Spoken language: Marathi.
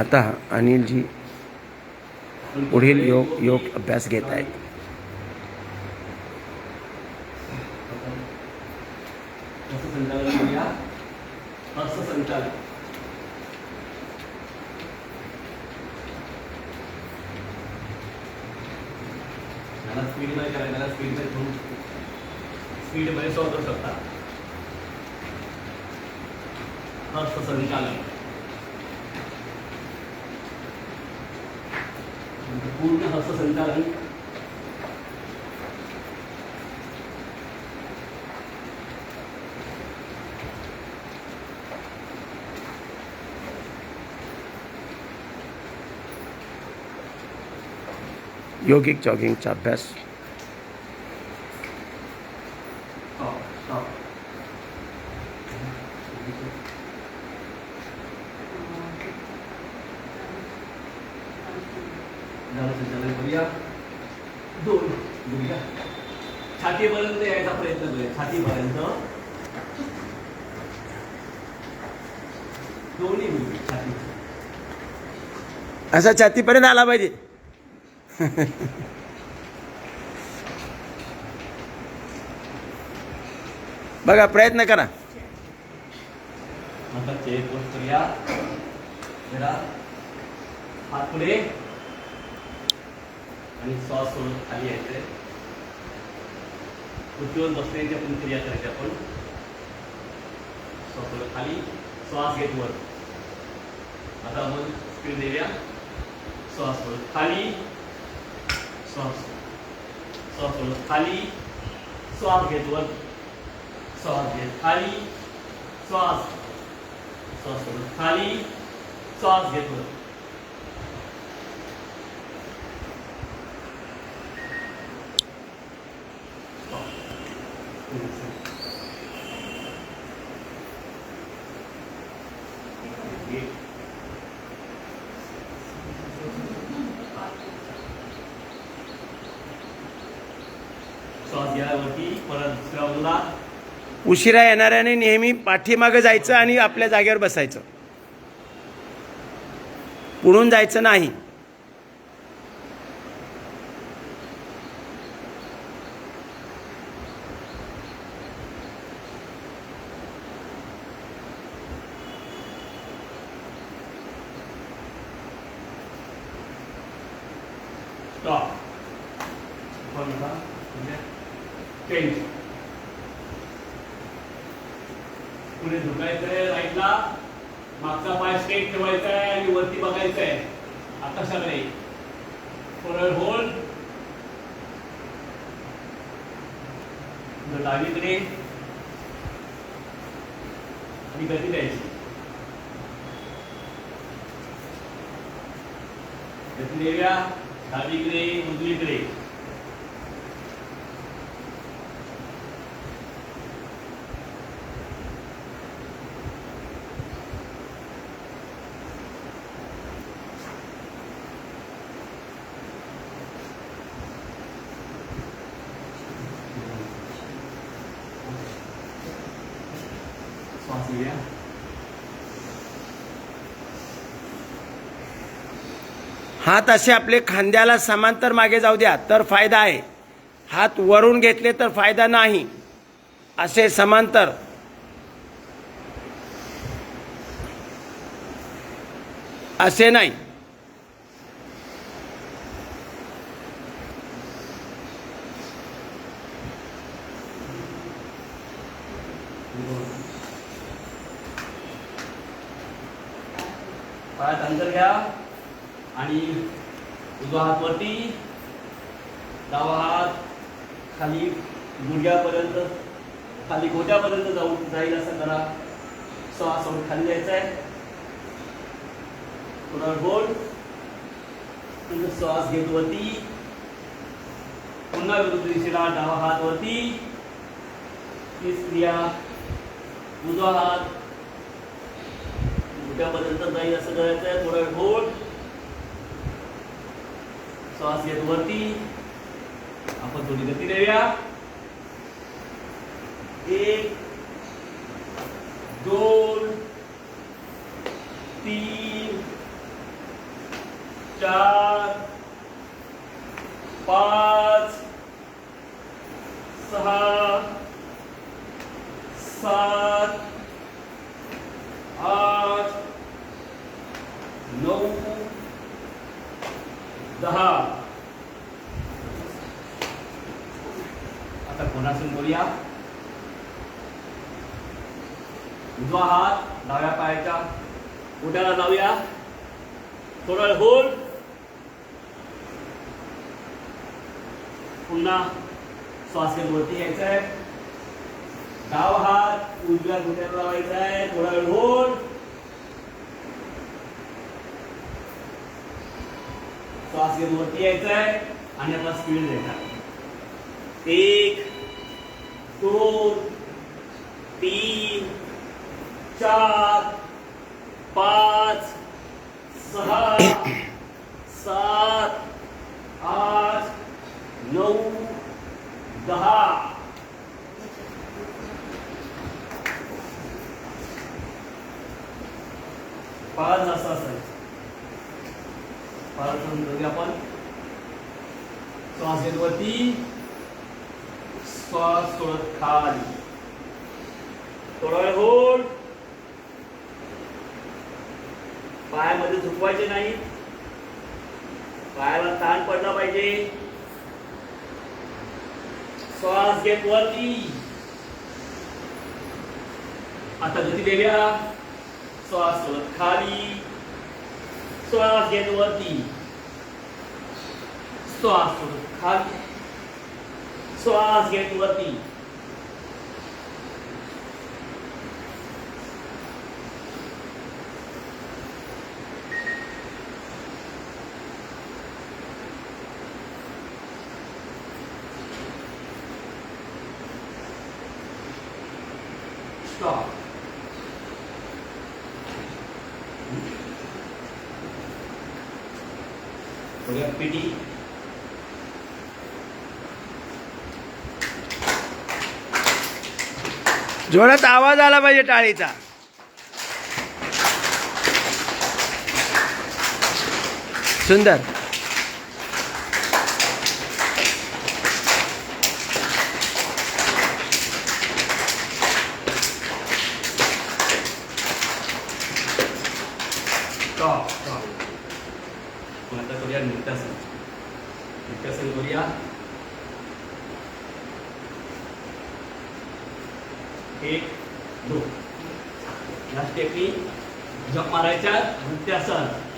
अतः अनिलजी पुढील योग योग अभ्यास घेत आहेत स्पीड मध्ये सकता। हर्ष संचालन। हस्तसंचालन पूर्ण हस्तसंचालन योगिक जॉगिंगचा अभ्यास Stop, stop. झालं संचालन करूया दोन घेऊया. छातीपर्यंत यायचा प्रयत्न करूया. छातीपर्यंत. दोन्ही छाती असा छातीपर्यंत आला पाहिजे. बघा प्रयत्न करा. आता चेक पोस्ट करूया. जरा हात पुढे. आणि सॉस सोडून खाली यायचंय. पृथ्वीवर बसण्याची आपण क्रिया करायची आपण सॉस खाली श्वास घेत वर. आता आपण स्क्रीन देऊया. श्वास सोडून खाली श्वास. श्वास सोडून खाली श्वास घेत वर. श्वास घेत. खाली श्वास. श्वास सोडून खाली श्वास घेत वर. उशिरा येणाऱ्याने नेहमी पाठीमागं जायचं आणि आपल्या जागेवर बसायचं. पुढून जायचं नाही. Change. पुढे झुकायचंय राईटला मागचा पाय स्ट्रेट ठेवायचा आहे आणि वरती बघायचं आहे आता सगळे. फॉरवर्ड होल्ड डावीकडे आणि गती द्यायची. गती देऊया. डावीकडे उजवीकडे. श्वास हात असे आपले खांद्याला समांतर मागे जाऊ द्या तर फायदा आहे. हात वरून घेतले तर फायदा नाही. असे समांतर. असे नाही. आणि उजवा हात वरती डावा हात खाली गुडघ्यापर्यंत खाली गोट्यापर्यंत जाऊ जाईल असं करा. श्वास सोडून खाली जायचं आहे. पुन्हा बोल श्वास घेत वरती. पुन्हा विरुद्ध दिशेला डावा हात वरती तीच क्रिया उजवा हात घोट्यापर्यंत जाईल असं करायचं आहे. थोडा होल्ड श्वास घेत वरती आपण थोडी गती देऊया एक दोन तीन चार पाच सहा सात आठ नऊ दहा आता कोणासून बोलूया? उजवा हात डाव्या पायाच्या उड्याला लावूया थोडं वेळ पुन्हा श्वास वरती यायचा आहे डाव हात उजव्या घुट्याला लावायचा आहे थोडा वेळ होल. श्वास घेत वरती यायचा आहे आणि आपला स्पीड द्यायचा एक दोन तीन चार पाच सहा सात आठ नऊ दहा. पाच असा असायचं. पाच आपण श्वास वरती श्वास सोडत खाली थोडा वेळ होल्ड पायामध्ये झुकवायचे नाही. पायाला ताण पडला पाहिजे. श्वास घेत वरती. आता गती देऊया श्वास सोडत खाली श्वास घेत वरती. श्वास सोडत खाली श्वास घेत वरती Stop. करूया पीटी जोरात आवाज आला पाहिजे टाळीचा. सुंदर. आता करूया नृत्यासन. नृत्यासन करूया. एक दोन. या स्टेपनी जप मारायच्या नृत्यासन